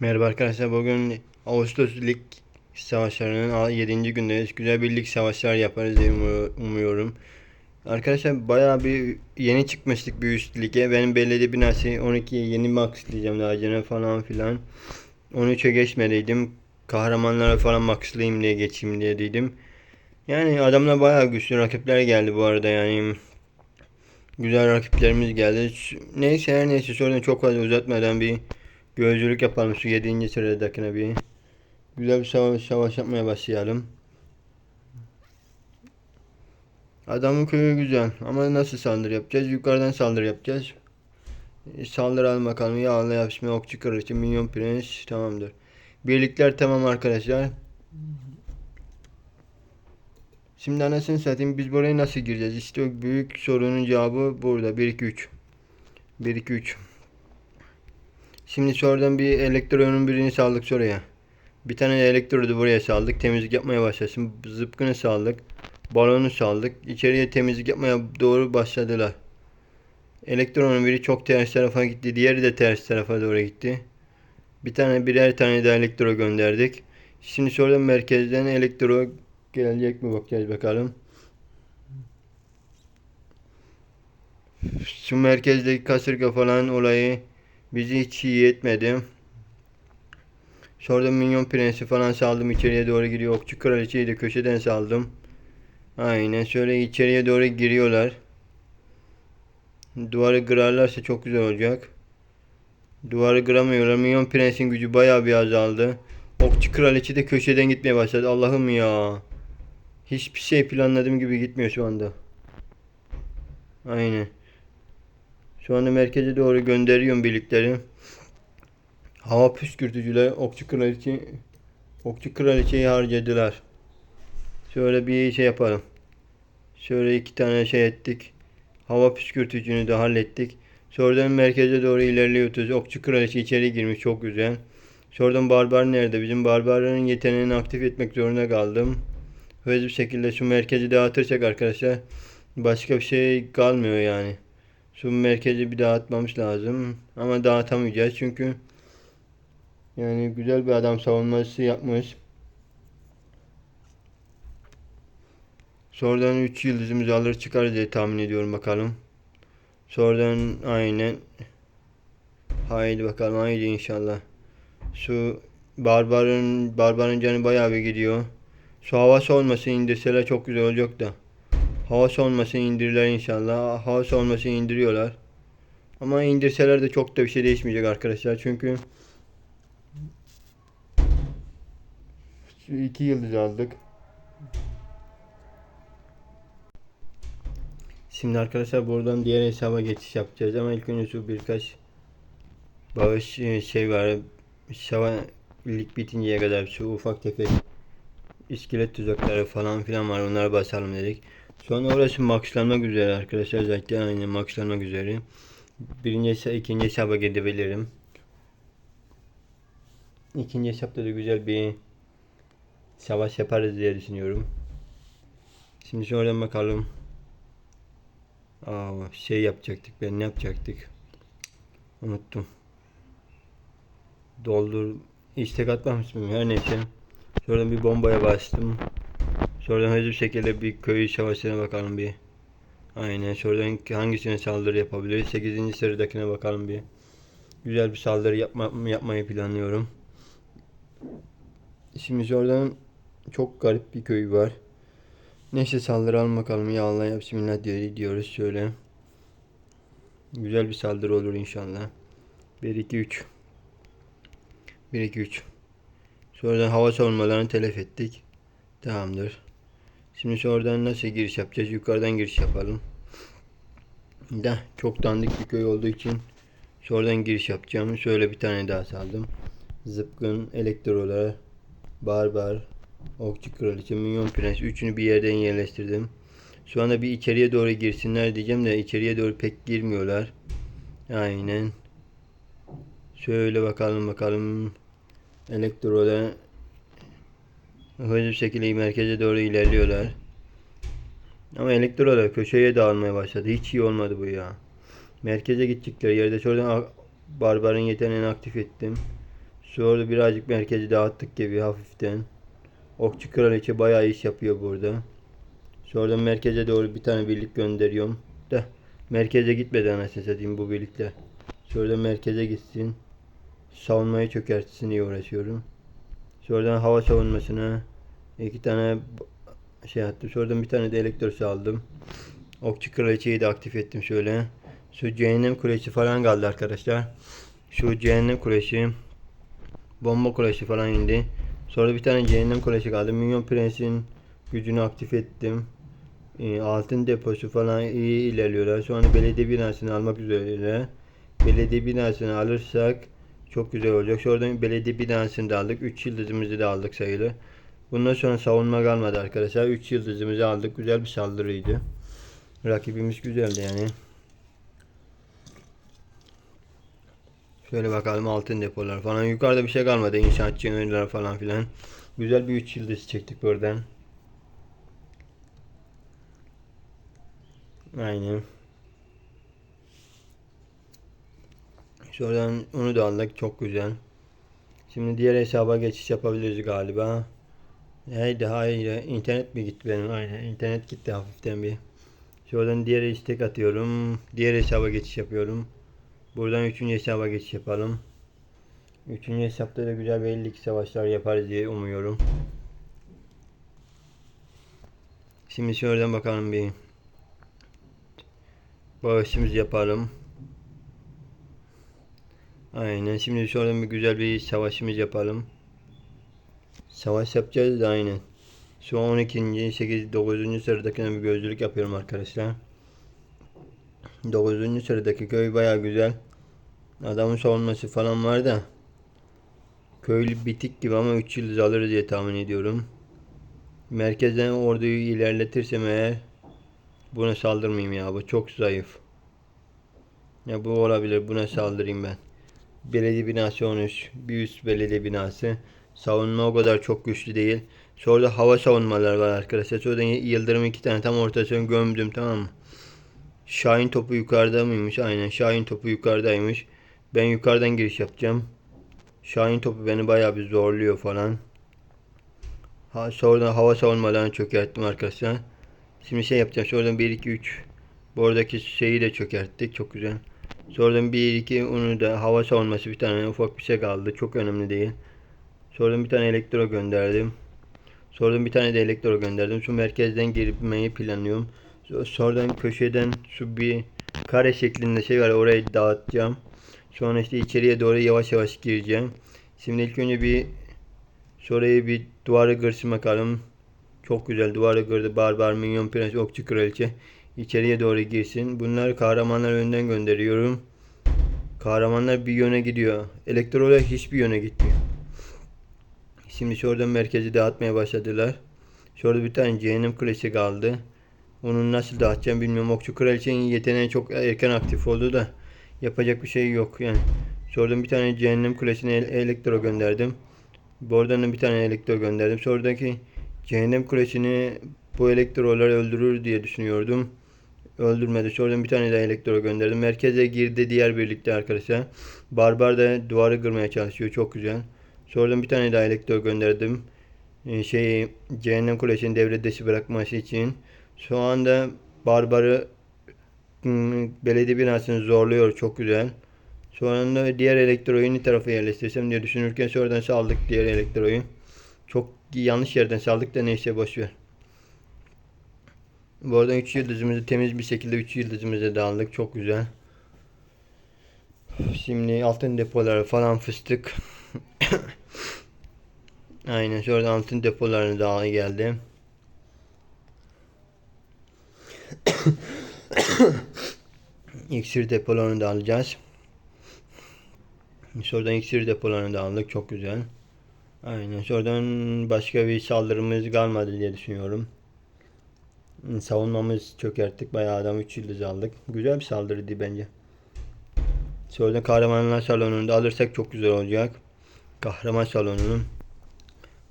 Merhaba arkadaşlar. Bugün Ağustos Lig savaşlarının 7. gündeyiz. Güzel bir lig savaşlar yaparız diye umu- umuyorum. Arkadaşlar bayağı bir yeni çıkmıştık bir üst lige. Benim belediye binası 12'ye yeni maxlayacağım daha gene falan filan. 13'e geçmediydim. Kahramanlara falan maxlayayım diye geçeyim diye dedim. Yani adamlar bayağı güçlü rakipler geldi bu arada yani. Güzel rakiplerimiz geldi. Neyse her neyse sonra çok fazla uzatmadan bir Gözcülük yapalım şu 7. sıradakine bir. Güzel bir savaş, savaş yapmaya başlayalım. Adamın köyü güzel ama nasıl saldırı yapacağız? Yukarıdan saldırı yapacağız. E, Saldıralım bakalım. Yağla yapışma okçu kırıcı minyon prens tamamdır. Birlikler tamam arkadaşlar. Şimdi anasını satayım biz buraya nasıl gireceğiz? İşte büyük sorunun cevabı burada. 1 2 3. 1 2 3. Şimdi sonradan bir elektronun birini saldık şuraya. Bir tane elektrodu buraya saldık. Temizlik yapmaya başlasın. Zıpkını saldık. Balonu saldık. İçeriye temizlik yapmaya doğru başladılar. Elektronun biri çok ters tarafa gitti. Diğeri de ters tarafa doğru gitti. Bir tane birer tane daha elektro gönderdik. Şimdi sonradan merkezden elektro gelecek mi bakacağız bakalım. Şu merkezdeki kasırga falan olayı Bizi hiç iyi etmedi. Sonra minyon prensi falan saldım içeriye doğru giriyor. Okçu kraliçeyi de köşeden saldım. Aynen şöyle içeriye doğru giriyorlar. Duvarı kırarlarsa çok güzel olacak. Duvarı kıramıyorlar. Minyon prensin gücü bayağı bir azaldı. Okçu kraliçe de köşeden gitmeye başladı. Allah'ım ya. Hiçbir şey planladığım gibi gitmiyor şu anda. Aynen. Şu anda merkeze doğru gönderiyorum birlikleri. Hava püskürtücüler okçu kraliçe okçu kraliçeyi harcadılar. Şöyle bir şey yapalım. Şöyle iki tane şey ettik. Hava püskürtücünü de hallettik. Sonradan merkeze doğru ilerliyoruz. Okçu kraliçe içeri girmiş çok güzel. Sonradan barbar nerede? Bizim barbarların yeteneğini aktif etmek zorunda kaldım. Hızlı bir şekilde şu merkezi dağıtırsak arkadaşlar başka bir şey kalmıyor yani. Şu merkezi bir dağıtmamız lazım. Ama dağıtamayacağız çünkü yani güzel bir adam savunması yapmış. Sonradan 3 yıldızımızı alır çıkar diye tahmin ediyorum bakalım. Sonradan aynen. Haydi bakalım haydi inşallah. Şu barbarın barbarın canı bayağı bir gidiyor. Şu hava olmasın indirseler çok güzel olacak da. Hava savunmasını indirirler inşallah. Hava savunmasını indiriyorlar. Ama indirseler de çok da bir şey değişmeyecek arkadaşlar. Çünkü iki yıldız aldık. Şimdi arkadaşlar buradan diğer hesaba geçiş yapacağız ama ilk önce şu birkaç bağış e, şey var. Şava lig bitinceye kadar şu ufak tefek iskelet tuzakları falan filan var. Onlara basalım dedik. Sonra orası maxlanmak üzere arkadaşlar. Zaten aynı maxlanmak üzere. Birinci ikinci hesaba gidebilirim. İkinci hesapta da güzel bir savaş yaparız diye düşünüyorum. Şimdi şuradan bakalım. Aa, şey yapacaktık. Ben ne yapacaktık? Unuttum. Doldur. istek atmamış mıyım? Her neyse. Şuradan bir bombaya bastım. Sonradan hızlı bir şekilde bir köy savaşına bakalım bir. Aynen. Sonradan hangisine saldırı yapabiliriz? 8. sıradakine bakalım bir. Güzel bir saldırı yapma, yapmayı planlıyorum. Şimdi sonradan çok garip bir köy var. Neyse saldıralım bakalım. Ya Allah ya Bismillah diyor, diyoruz şöyle. Güzel bir saldırı olur inşallah. 1 2 3. 1 2 3. Sonradan hava savunmalarını telef ettik. Tamamdır. Şimdi sonradan nasıl giriş yapacağız? Yukarıdan giriş yapalım. Da çok dandik bir köy olduğu için sonradan giriş yapacağım. Şöyle bir tane daha saldım. Zıpkın, elektrolar, barbar, okçu kraliçe, minyon prens. Üçünü bir yerden yerleştirdim. Şu anda bir içeriye doğru girsinler diyeceğim de içeriye doğru pek girmiyorlar. Aynen. Şöyle bakalım bakalım. Elektrolar hızlı bir şekilde merkeze doğru ilerliyorlar. Ama elektrolar köşeye dağılmaya başladı. Hiç iyi olmadı bu ya. Merkeze gidecekler yerde sonradan barbarın yeteneğini aktif ettim. Sonra birazcık merkezi dağıttık gibi hafiften. Okçu Kraliçe bayağı iş yapıyor burada. Sonra merkeze doğru bir tane birlik gönderiyorum. Da merkeze gitmeden anasını satayım bu birlikler. Sonra merkeze gitsin. Savunmayı çökertsin diye uğraşıyorum. Sonradan hava savunmasına iki tane şey attım. Sonradan bir tane de elektros aldım. Okçu Kraliçeyi de aktif ettim şöyle. Şu cehennem kulesi falan kaldı arkadaşlar. Şu cehennem kulesi bomba kulesi falan indi. Sonra bir tane cehennem kulesi kaldı. Minyon Prens'in gücünü aktif ettim. Ee, altın deposu falan iyi ilerliyorlar. Şu anda belediye binasını almak üzereler. Belediye binasını alırsak çok güzel olacak. Sonradan belediye binasını da aldık. 3 yıldızımızı da aldık sayılı. Bundan sonra savunma kalmadı arkadaşlar. 3 yıldızımızı aldık. Güzel bir saldırıydı. Rakibimiz güzeldi yani. Şöyle bakalım altın depolar falan. Yukarıda bir şey kalmadı. İnşaatçı öneriler falan filan. Güzel bir 3 yıldız çektik buradan. Aynen. Şuradan onu da aldık. Çok güzel. Şimdi diğer hesaba geçiş yapabiliriz galiba. Haydi haydi. İnternet mi gitti benim? Aynen. internet gitti hafiften bir. Şuradan diğer istek atıyorum. Diğer hesaba geçiş yapıyorum. Buradan üçüncü hesaba geçiş yapalım. Üçüncü hesapta da güzel belli ki savaşlar yaparız diye umuyorum. Şimdi şuradan bakalım bir. Bağışımızı yapalım. Aynen. Şimdi şuradan bir güzel bir savaşımız yapalım. Savaş yapacağız da aynen. Şu an 12. 8. 9. sıradakine bir gözlülük yapıyorum arkadaşlar. 9. sıradaki köy baya güzel. Adamın savunması falan var da. Köylü bitik gibi ama 3 yıldız alırız diye tahmin ediyorum. Merkezden orduyu ilerletirsem eğer buna saldırmayayım ya bu çok zayıf. Ya bu olabilir buna saldırayım ben. Belediye binası 13. Bir üst belediye binası. Savunma o kadar çok güçlü değil. Sonra da hava savunmaları var arkadaşlar. Sonra da yıldırım iki tane tam ortasına gömdüm tamam mı? Şahin topu yukarıda mıymış? Aynen Şahin topu yukarıdaymış. Ben yukarıdan giriş yapacağım. Şahin topu beni bayağı bir zorluyor falan. Ha, sonradan hava savunmalarını çökerttim arkadaşlar. Şimdi şey yapacağım. Sonradan 1 2 3 bu oradaki şeyi de çökerttik. Çok güzel. Sonradan 1 2 onu da hava savunması bir tane ufak bir şey kaldı. Çok önemli değil. Sonradan bir tane elektro gönderdim. Sonradan bir tane de elektro gönderdim. Şu merkezden girmeyi planlıyorum. Sonradan köşeden şu bir kare şeklinde şey var. Orayı dağıtacağım. Sonra işte içeriye doğru yavaş yavaş gireceğim. Şimdi ilk önce bir şurayı bir duvarı kırsın bakalım. Çok güzel duvarı kırdı. Barbar, minyon, prens, okçu, kraliçe. İçeriye doğru girsin. Bunları kahramanlar önden gönderiyorum. Kahramanlar bir yöne gidiyor. Elektrolar hiçbir yöne gitmiyor. Şimdi şuradan merkezi dağıtmaya başladılar. Şurada bir tane cehennem kulesi kaldı. Onu nasıl dağıtacağım bilmiyorum. Okçu kraliçenin yeteneği çok erken aktif oldu da yapacak bir şey yok yani. Şuradan bir tane cehennem kulesine el- elektro gönderdim. Buradan da bir tane elektro gönderdim. Sonradaki cehennem kulesini bu elektrolar öldürür diye düşünüyordum. Öldürmedi. Sonradan bir tane daha elektro gönderdim. Merkeze girdi diğer birlikte arkadaşlar. Barbar da duvarı kırmaya çalışıyor. Çok güzel. Sonradan bir tane daha elektro gönderdim. Ee, şey cehennem kulesini devre dışı bırakması için. Şu anda Barbar'ı hmm, belediye binasını zorluyor. Çok güzel. Sonra diğer elektroyu ne tarafa yerleştirsem diye düşünürken sonradan saldık diğer elektroyu. Çok yanlış yerden saldık da neyse boşver. Bu arada 3 yıldızımızı temiz bir şekilde 3 yıldızımızı da aldık. Çok güzel. Şimdi altın depoları falan fıstık. Aynen şurada altın depolarını daha geldi. İksir depolarını da alacağız. Şuradan iksir depolarını da aldık. Çok güzel. Aynen. Şuradan başka bir saldırımız kalmadı diye düşünüyorum. Savunmamız çökerttik. Bayağı adam 3 yıldız aldık. Güzel bir saldırıydı bence. Şuradan kahramanlar salonunu da alırsak çok güzel olacak. Kahraman salonunu.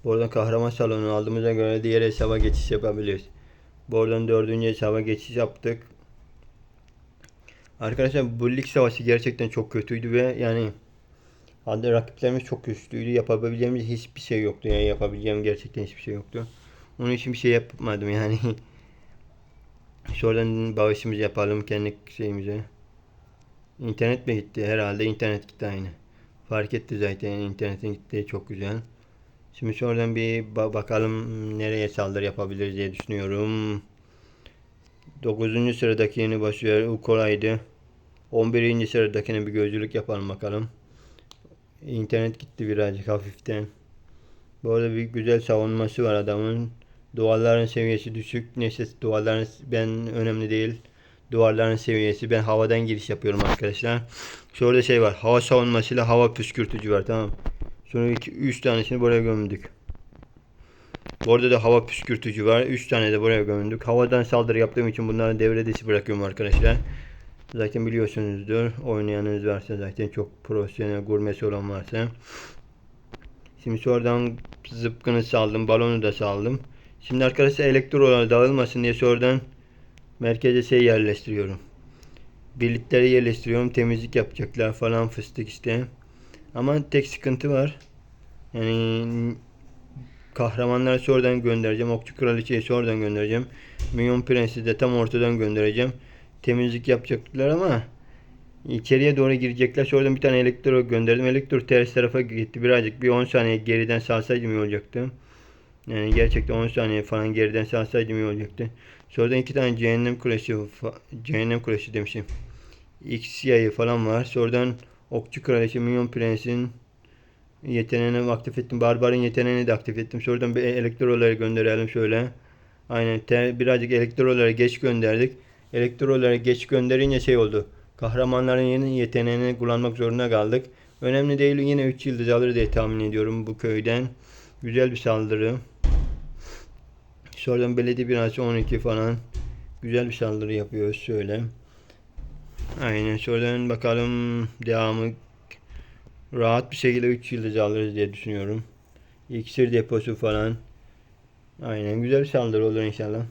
Buradan kahraman salonunu aldığımıza göre diğer hesaba geçiş yapabiliriz. Buradan dördüncü hesaba geçiş yaptık. Arkadaşlar bu lig savaşı gerçekten çok kötüydü ve yani Hadi rakiplerimiz çok güçlüydü. Yapabileceğimiz hiçbir şey yoktu. Yani yapabileceğim gerçekten hiçbir şey yoktu. Onun için bir şey yapmadım yani. Şuradan bağışımızı yapalım kendi şeyimize. İnternet mi gitti? Herhalde internet gitti aynı. Fark etti zaten internetin gittiği çok güzel. Şimdi şuradan bir ba- bakalım nereye saldırı yapabiliriz diye düşünüyorum. 9. sıradaki yeni başlıyor. O kolaydı. 11. sıradakine bir gözcülük yapalım bakalım. İnternet gitti birazcık hafiften. Bu arada bir güzel savunması var adamın. Duvarların seviyesi düşük. Neyse duvarların ben önemli değil. Duvarların seviyesi. Ben havadan giriş yapıyorum arkadaşlar. Şurada şey var. Hava savunmasıyla hava püskürtücü var tamam. Sonra 2 3 tanesini buraya gömdük. Orada da hava püskürtücü var. 3 tane de buraya gömdük. Havadan saldırı yaptığım için bunları devre dışı bırakıyorum arkadaşlar. Zaten biliyorsunuzdur. Oynayanınız varsa zaten çok profesyonel gurmesi olan varsa. Şimdi sonradan zıpkını saldım. Balonu da saldım. Şimdi arkadaşlar elektrolar dağılmasın diye sonradan merkeze şey yerleştiriyorum. Birlikleri yerleştiriyorum. Temizlik yapacaklar falan fıstık işte. Ama tek sıkıntı var. Yani kahramanları sonradan göndereceğim. Okçu kraliçeyi sonradan göndereceğim. Minyon prensi de tam ortadan göndereceğim. Temizlik yapacaklar ama içeriye doğru girecekler. Sonradan bir tane elektro gönderdim. Elektro ters tarafa gitti. Birazcık bir 10 saniye geriden salsaydım iyi olacaktı. Yani gerçekten 10 saniye falan geriden salsaydım iyi olacaktı. Sonradan iki tane cehennem kulesi, cehennem kulesi demişim. X yayı falan var. Sonradan okçu kraliçe, minyon prensin yeteneğini aktif ettim. Barbarın yeteneğini de aktif ettim. Sonradan bir elektroları gönderelim şöyle. Aynen te- birazcık elektroları geç gönderdik. Elektroları geç gönderince şey oldu. Kahramanların yeni yeteneğini kullanmak zorunda kaldık. Önemli değil yine 3 yıldız alır diye tahmin ediyorum bu köyden. Güzel bir saldırı. Sonradan belediye binası 12 falan. Güzel bir saldırı yapıyoruz şöyle. Aynen sonradan bakalım devamı rahat bir şekilde 3 yıldız alırız diye düşünüyorum. İksir deposu falan. Aynen güzel bir saldırı olur inşallah.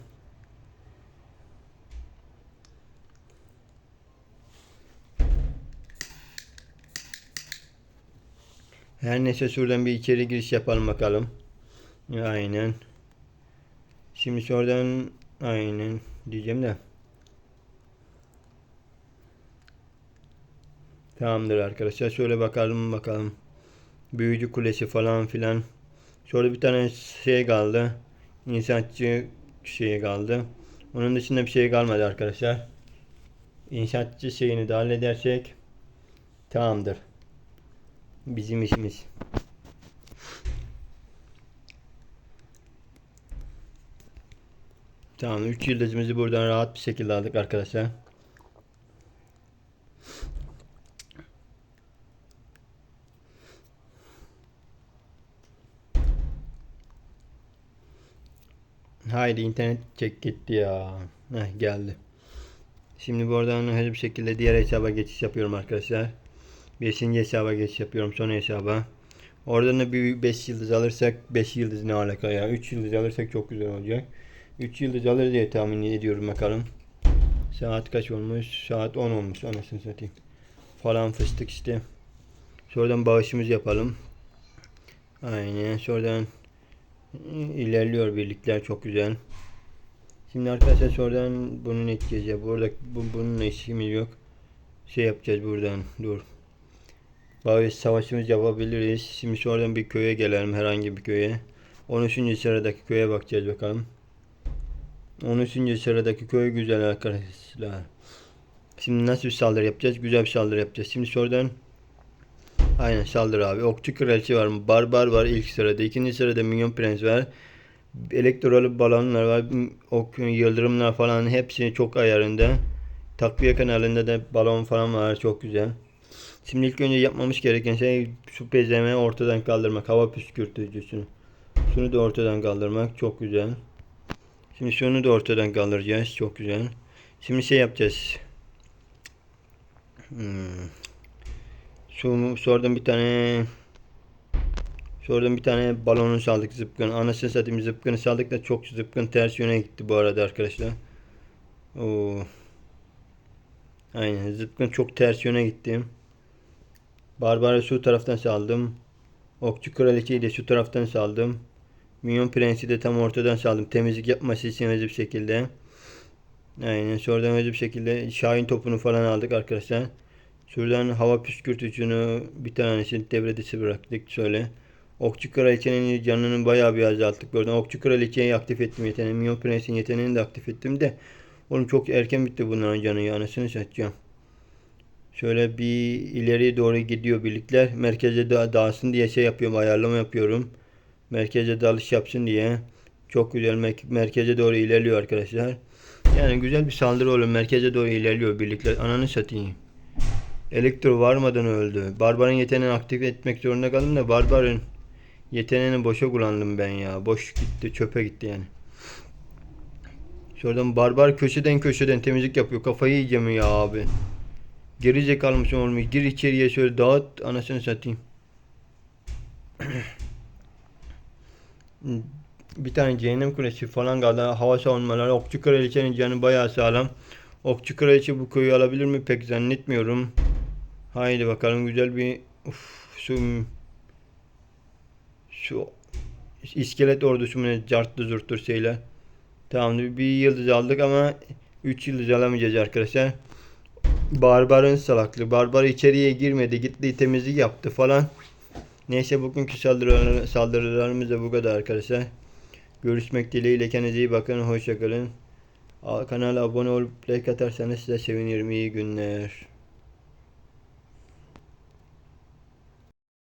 Her neyse şuradan bir içeri giriş yapalım bakalım. Aynen. Şimdi şuradan aynen diyeceğim de. Tamamdır arkadaşlar. Şöyle bakalım bakalım. Büyücü kulesi falan filan. Şöyle bir tane şey kaldı. İnşaatçı şeyi kaldı. Onun dışında bir şey kalmadı arkadaşlar. İnşaatçı şeyini de halledersek tamamdır. Bizim işimiz. Tamam 3 yıldızımızı buradan rahat bir şekilde aldık arkadaşlar. Haydi internet çek gitti ya. Heh, geldi. Şimdi buradan hızlı bir şekilde diğer hesaba geçiş yapıyorum arkadaşlar. Beşinci hesaba geçiş yapıyorum son hesaba. Oradan da bir 5 yıldız alırsak 5 yıldız ne alaka ya. 3 yıldız alırsak çok güzel olacak. 3 yıldız alır diye tahmin ediyorum bakalım. Saat kaç olmuş? Saat 10 olmuş anasını satayım. Falan fıstık işte. Sonradan bağışımızı yapalım. Aynen. Sonradan ilerliyor birlikler çok güzel. Şimdi arkadaşlar sonradan bunun ekleyeceğiz. Burada bu, bununla işimiz yok. Şey yapacağız buradan. Dur. Bağış savaşımız yapabiliriz. Şimdi sonradan bir köye gelelim. Herhangi bir köye. 13. sıradaki köye bakacağız bakalım. 13. sıradaki köy güzel arkadaşlar. Şimdi nasıl bir saldırı yapacağız? Güzel bir saldırı yapacağız. Şimdi sonradan Aynen saldır abi. Okçu kraliçe var mı? Barbar var ilk sırada. İkinci sırada minyon prens var. Elektrolu balonlar var. Ok, yıldırımlar falan hepsi çok ayarında. Takviye kanalında da balon falan var. Çok güzel. Şimdi ilk önce yapmamız gereken şey su bezeme ortadan kaldırmak. Hava püskürtücüsünü. Şunu da ortadan kaldırmak. Çok güzel. Şimdi şunu da ortadan kaldıracağız. Çok güzel. Şimdi şey yapacağız. Hmm. Sonradan bir tane sonradan bir tane balonu saldık zıpkın. Anasını satayım zıpkını saldık da çok zıpkın ters yöne gitti bu arada arkadaşlar. Oo. Aynen zıpkın çok ters yöne gitti. Barbara şu taraftan saldım. Okçu kraliçeyi de şu taraftan saldım. Minyon prensi de tam ortadan saldım. Temizlik yapması için hızlı bir şekilde. Aynen sonradan hızlı bir şekilde Şahin topunu falan aldık arkadaşlar. Şuradan hava püskürtücünü bir tanesini devre dışı bıraktık şöyle. Okçu kraliçenin canını bayağı bir azalttık. Buradan okçu kraliçeyi aktif ettim yeteneği. Minyon prensin yeteneğini de aktif ettim de. Oğlum çok erken bitti bunların canı ya. Anasını satacağım. Şöyle bir ileri doğru gidiyor birlikler. Merkeze da dağılsın diye şey yapıyorum. Ayarlama yapıyorum. Merkeze dalış yapsın diye. Çok güzel mer- merkeze doğru ilerliyor arkadaşlar. Yani güzel bir saldırı oluyor. Merkeze doğru ilerliyor birlikler. Ananı satayım. Elektro varmadan öldü. Barbar'ın yeteneğini aktif etmek zorunda kaldım da Barbar'ın yeteneğini boşa kullandım ben ya. Boş gitti, çöpe gitti yani. Şuradan Barbar köşeden köşeden temizlik yapıyor. Kafayı yiyeceğim ya abi. Geri zekalı mısın olmuş? Gir içeriye şöyle dağıt anasını satayım. bir tane cehennem kulesi falan kaldı. Hava savunmaları. Okçu kraliçenin canı bayağı sağlam. Okçu kraliçe bu köyü alabilir mi? Pek zannetmiyorum. Haydi bakalım güzel bir uf, şu şu iskelet ordusu mu ne carttı zurttur şeyler. Tamam bir yıldız aldık ama 3 yıldız alamayacağız arkadaşlar. Barbarın salaklığı. Barbar içeriye girmedi. Gitti temizlik yaptı falan. Neyse bugünkü saldırılar, saldırılarımız da bu kadar arkadaşlar. Görüşmek dileğiyle kendinize iyi bakın. Hoşçakalın. Kanala abone olup like atarsanız size sevinirim. İyi günler.